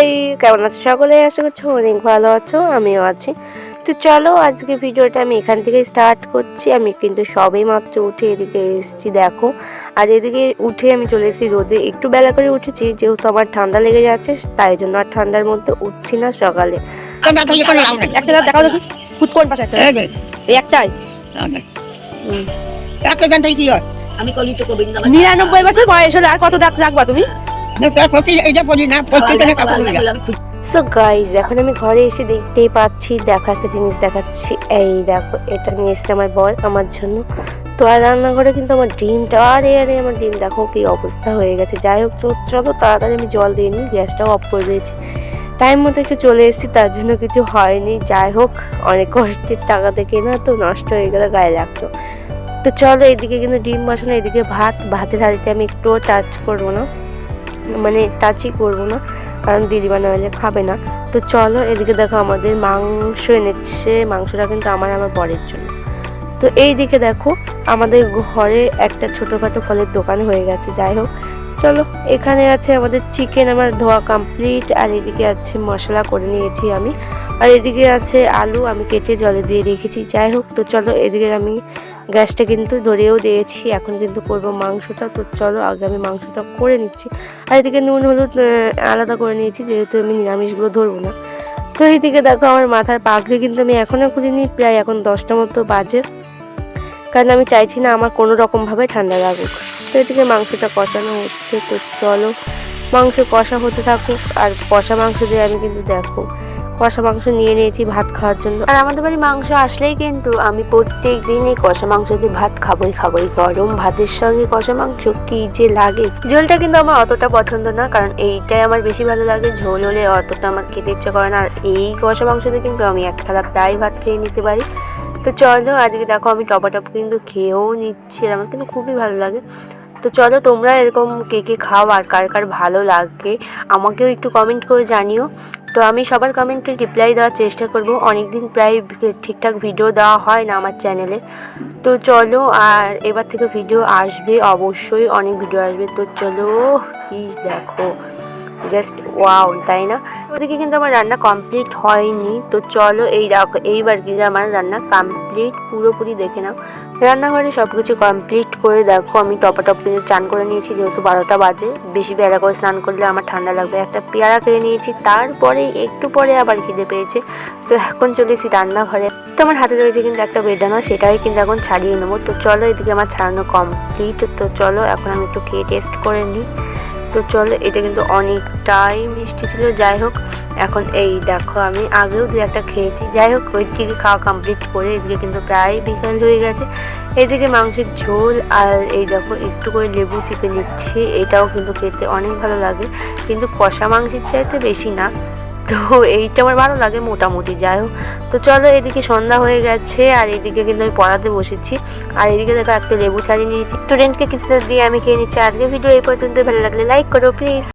High কেমন আছো সকলে? আশা করছ অনেক ভালো আছো আমিও আছি। তো চলো আজকে ভিডিওটা আমি এখান থেকে স্টার্ট করছি। আমি কিন্তু সবেই মাত্র উঠে এদিকে এসেছি দেখো। আর এদিকে উঠে আমি চলে এসেছি রোদে। একটু বেলা করে উঠেছি যেহেতু আমার ঠান্ডা লেগে যাচ্ছে তাই জন্য আর ঠান্ডার মধ্যে উঠছি না সকালে। তোমরা তো কোনো লাভ নেই একটা দেখাও দেখি। কোন পাশে একটা? এই একটাই। একটা গান কি হয়? আমি কলি গোবিন্দ নিরানব্বই বছর বয়স হলে আর কত দাঁত রাখবা তুমি? সো গাইজ এখন আমি ঘরে এসে দেখতেই পাচ্ছি, দেখো একটা জিনিস দেখাচ্ছি। এই দেখো, এটা নিয়ে এসছে আমার বর আমার জন্য। তো আর রান্নাঘরে কিন্তু আমার ডিমটা, আরে আরে আমার ডিম, দেখো কি অবস্থা হয়ে গেছে। যাই হোক চো- চলো, তাড়াতাড়ি আমি জল দিয়ে নিই, গ্যাসটাও অফ করে দিয়েছি। টাইম মতো একটু চলে এসেছি, তার জন্য কিছু হয়নি। যাই হোক, অনেক কষ্টের টাকা থেকে না তো নষ্ট হয়ে গেলে, গায়ে লাগতো। তো চলো এদিকে কিন্তু ডিম বসানো এদিকে ভাত। ভাতের হাড়িতে আমি একটুও টাচ করব না। মানে টাচই করব না, কারণ দিদিমা নইলে খাবে না। তো চলো এদিকে দেখো আমাদের মাংস এনেছে, মাংসটা কিন্তু আমার আমার বরের জন্য। তো এই দিকে দেখো আমাদের ঘরে একটা ছোটোখাটো ফলের দোকান হয়ে গেছে, যাই হোক। চলো, এখানে আছে আমাদের চিকেন আমার ধোয়া কমপ্লিট আর এদিকে আছে মশলা করে নিয়েছি আমি। আর এদিকে আছে আলু, আমি কেটে জলে দিয়ে রেখেছি, যাই হোক। তো চলো, এদিকে আমি গ্যাসটা কিন্তু ধরেও দিয়েছি, এখন কিন্তু করব মাংসটা। তো চলো, আগে আমি মাংসটা করে নিচ্ছি। আর এদিকে নুন, হলুদ আলাদা করে নিয়েছি, যেহেতু আমি নিরামিষগুলো ধরবো না। তো এইদিকে দেখো, আমার মাথার পাগড়ি কিন্তু আমি এখনও খুলিনি, প্রায় এখন দশটা মতো বাজে। কারণ আমি চাইছি না আমার কোনো রকমভাবে ঠান্ডা লাগুক। তো এদিকে মাংসটা কষানো হচ্ছে, তো চলো। মাংস কষা হতে থাকুক, আর কষা মাংস দিয়ে আমি কিন্তু দেখো কষা মাংস নিয়ে নিয়েছি ভাত খাওয়ার জন্য। আর আমাদের বাড়ি মাংস আসলেই কিন্তু আমি প্রত্যেক দিনই কষা মাংস দিয়ে ভাত খাবোই খাবোই। গরম ভাতের সঙ্গে কষা মাংস কি যে লাগে। ঝোলটা কিন্তু আমার অতটা পছন্দ না, কারণ এইটাই আমার বেশি ভালো লাগে। ঝোল হলে অতটা আমার খেতে ইচ্ছা করে না। আর এই কষা মাংস দিয়ে কিন্তু আমি এক থালা প্রায় ভাত খেয়ে নিতে পারি। তো চলো, আজকে দেখো আমি টপাটপ কিন্তু খেয়েও নিচ্ছি আমার কিন্তু খুবই ভালো লাগে। তো চলো, তোমরা এরকম কে কে খাও আর কার কার ভালো লাগে, আমাকেও একটু কমেন্ট করে জানিও। তো আমি সবার কমেন্টে রিপ্লাই দেওয়ার চেষ্টা করব। অনেক দিন প্রায় ঠিকঠাক ভিডিও দেওয়া হয় না আমার চ্যানেলে তো চলো, আর এবার থেকে ভিডিও আসবে অবশ্যই, অনেক ভিডিও আসবে। তো চলো, কি দেখো? জাস্ট ওয়াও তাই না? ওদিকে কিন্তু আমার রান্না কমপ্লিট হয়নি। তো চলো এই দেখো এইবার কিন্তু আমার রান্না কমপ্লিট পুরোপুরি দেখে নাও। রান্নাঘরে সব কিছু কমপ্লিট করে দেখো, আমি টপাটপ কিন্তু চান করে নিয়েছি, যেহেতু বারোটা বাজে। বেশি বেলা করে স্নান করলে আমার ঠান্ডা লাগবে। একটা পেয়ারা খেয়ে নিয়েছি, তারপরে একটু পরে আবার খিদে পেয়েছে। তো এখন চলেছি রান্নাঘরে। তো আমার হাতে রয়েছে কিন্তু একটা বেদানা, সেটাই কিন্তু এখন ছাড়িয়ে নেব। তো চলো এদিকে আমার ছাড়ানো কমপ্লিট তো চলো এখন আমি একটু খেয়ে টেস্ট করে নিই। তো চলো, এটা কিন্তু অনেকটাই মিষ্টি ছিল। যাই হোক, এখন এই দেখো, আমি আগেও দু একটা খেয়েছি। যাই হোক, ওই দিকে খাওয়া কমপ্লিট করে এদিকে কিন্তু প্রায় বিকাল হয়ে গেছে। এদিকে মাংসের ঝোল আর এই দেখো, একটু করে লেবু চিপে নিচ্ছি। এটাও কিন্তু খেতে অনেক ভালো লাগে। কিন্তু কষা মাংসের চাইতে বেশি না। তো এইটা আমার ভালো লাগে মোটামুটি, যাই হোক। তো চলো এদিকে সন্ধ্যা হয়ে গেছে, আর এদিকে কিন্তু আমি পড়াতে বসেছি। আর এদিকে দেখো একটা লেবু ছাড়িয়ে নিয়েছি। স্টুডেন্টকে কিছুটা দিয়ে আমি খেয়ে নিচ্ছি। আজকে ভিডিও এই পর্যন্ত ভালো লাগলে লাইক করো প্লিজ